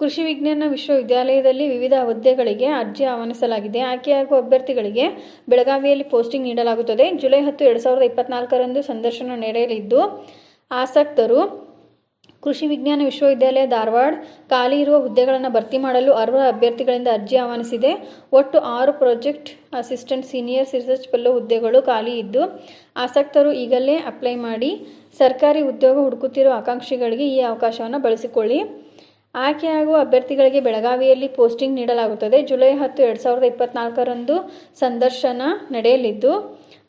ಕೃಷಿ ವಿಜ್ಞಾನ ವಿಶ್ವವಿದ್ಯಾಲಯದಲ್ಲಿ ವಿವಿಧ ಹುದ್ದೆಗಳಿಗೆ ಅರ್ಜಿ ಆಹ್ವಾನಿಸಲಾಗಿದೆ. ಆಯ್ಕೆಯಾಗುವ ಅಭ್ಯರ್ಥಿಗಳಿಗೆ ಬೆಳಗಾವಿಯಲ್ಲಿ ಪೋಸ್ಟಿಂಗ್ ನೀಡಲಾಗುತ್ತದೆ. ಜುಲೈ ಹತ್ತು, ಎರಡು ಸಾವಿರದ ಇಪ್ಪತ್ನಾಲ್ಕರಂದು ಸಂದರ್ಶನ ನಡೆಯಲಿದ್ದು, ಆಸಕ್ತರು ಕೃಷಿ ವಿಜ್ಞಾನ ವಿಶ್ವವಿದ್ಯಾಲಯ ಧಾರವಾಡ ಖಾಲಿ ಇರುವ ಹುದ್ದೆಗಳನ್ನು ಭರ್ತಿ ಮಾಡಲು ಅರ್ಹ ಅಭ್ಯರ್ಥಿಗಳಿಂದ ಅರ್ಜಿ ಆಹ್ವಾನಿಸಿದೆ. ಒಟ್ಟು ಆರು project assistant senior research fellow ಹುದ್ದೆಗಳು ಖಾಲಿ ಇದ್ದು, ಆಸಕ್ತರು ಈಗಲೇ ಅಪ್ಲೈ ಮಾಡಿ ಸರ್ಕಾರಿ ಉದ್ಯೋಗ ಹುಡುಕುತ್ತಿರುವ ಆಕಾಂಕ್ಷಿಗಳಿಗೆ ಈ ಅವಕಾಶವನ್ನು ಬಳಸಿಕೊಳ್ಳಿ. ಆಯ್ಕೆಯಾಗುವ ಅಭ್ಯರ್ಥಿಗಳಿಗೆ ಬೆಳಗಾವಿಯಲ್ಲಿ ಪೋಸ್ಟಿಂಗ್ ನೀಡಲಾಗುತ್ತದೆ. ಜುಲೈ ಹತ್ತು, ಎರಡು ಸಾವಿರದ ಇಪ್ಪತ್ನಾಲ್ಕರಂದು ಸಂದರ್ಶನ ನಡೆಯಲಿದ್ದು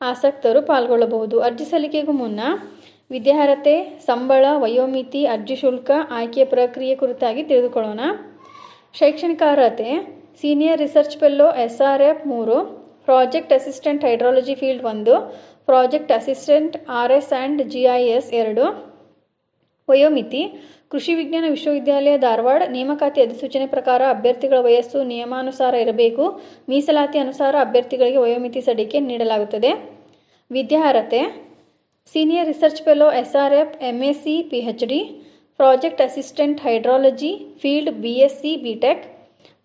ಆಸಕ್ತರು ಪಾಲ್ಗೊಳ್ಳಬಹುದು. ಅರ್ಜಿ ಸಲ್ಲಿಕೆಗೂ ಮುನ್ನ ವಿದ್ಯಾರ್ಹತೆ, ಸಂಬಳ, ವಯೋಮಿತಿ, ಅರ್ಜಿ ಶುಲ್ಕ, ಆಯ್ಕೆ ಪ್ರಕ್ರಿಯೆ ಕುರಿತಾಗಿ ತಿಳಿದುಕೊಳ್ಳೋಣ. ಶೈಕ್ಷಣಿಕ ಅರ್ಹತೆ, senior research fellow S R F ಮೂರು, ಪ್ರಾಜೆಕ್ಟ್ ಅಸಿಸ್ಟೆಂಟ್ ಹೈಡ್ರಾಲಜಿ ಫೀಲ್ಡ್ ಒಂದು, project assistant R S and G I S ಎರಡು ವಯೋಮಿತಿ ಕೃಷಿ ವಿಜ್ಞಾನ ವಿಶ್ವವಿದ್ಯಾಲಯ ಧಾರವಾಡ, ನೇಮಕಾತಿ ಅಧಿಸೂಚನೆ ಪ್ರಕಾರ ಅಭ್ಯರ್ಥಿಗಳ ವಯಸ್ಸು ನಿಯಮಾನುಸಾರ ಇರಬೇಕು. ಮೀಸಲಾತಿ ಅನುಸಾರ ಅಭ್ಯರ್ಥಿಗಳಿಗೆ ವಯೋಮಿತಿ ಸಡಿಕೆ ನೀಡಲಾಗುತ್ತದೆ. ವಿದ್ಯಾರ್ಹತೆ, senior research fellow S R F P H D project assistant hydrology, field B S C B tech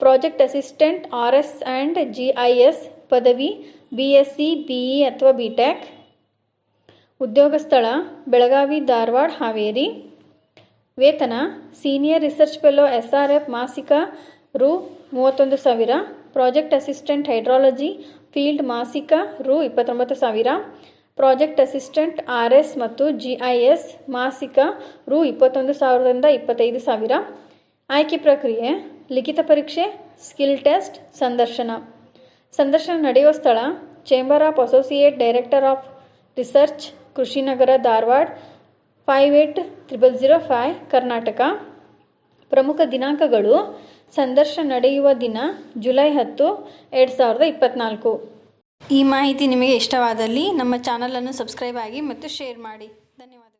project assistant R S and G I S ಪದವಿ B S C B E ಅಥವಾ B tech ಉದ್ಯೋಗ ಸ್ಥಳ ಬೆಳಗಾವಿ, ಧಾರವಾಡ, ಹಾವೇರಿ. ವೇತನ, senior research fellow S R F ಮಾಸಿಕ ರು ಮೂವತ್ತೊಂದು ಸಾವಿರ, project assistant hydrology field ಮಾಸಿಕ ರು ಇಪ್ಪತ್ತೊಂಬತ್ತು ಸಾವಿರ, ಪ್ರಾಜೆಕ್ಟ್ ಅಸಿಸ್ಟೆಂಟ್ ಆರ್ ಎಸ್ ಮತ್ತು ಜಿ ಐ ಎಸ್ ಮಾಸಿಕ ರು ಇಪ್ಪತ್ತೊಂದು ಸಾವಿರದಿಂದ ಇಪ್ಪತ್ತೈದು ಸಾವಿರ. ಆಯ್ಕೆ ಪ್ರಕ್ರಿಯೆ, ಲಿಖಿತ ಪರೀಕ್ಷೆ, ಸ್ಕಿಲ್ ಟೆಸ್ಟ್, ಸಂದರ್ಶನ. ಸಂದರ್ಶನ ನಡೆಯುವ ಸ್ಥಳ, chamber of associate director of research, Krishinagar, Dharwad five eight triple zero five Karnataka ಪ್ರಮುಖ ದಿನಾಂಕಗಳು ಸಂದರ್ಶನ ನಡೆಯುವ ದಿನ ಜುಲೈ ಹತ್ತು, ಎರಡು ಸಾವಿರದ ಇಪ್ಪತ್ತ್ನಾಲ್ಕು ಈ ಮಾಹಿತಿ ನಿಮಗೆ ಇಷ್ಟವಾದಲ್ಲಿ ನಮ್ಮ ಚಾನಲನ್ನು ಸಬ್ಸ್ಕ್ರೈಬ್ ಆಗಿ ಮತ್ತು ಶೇರ್ ಮಾಡಿ.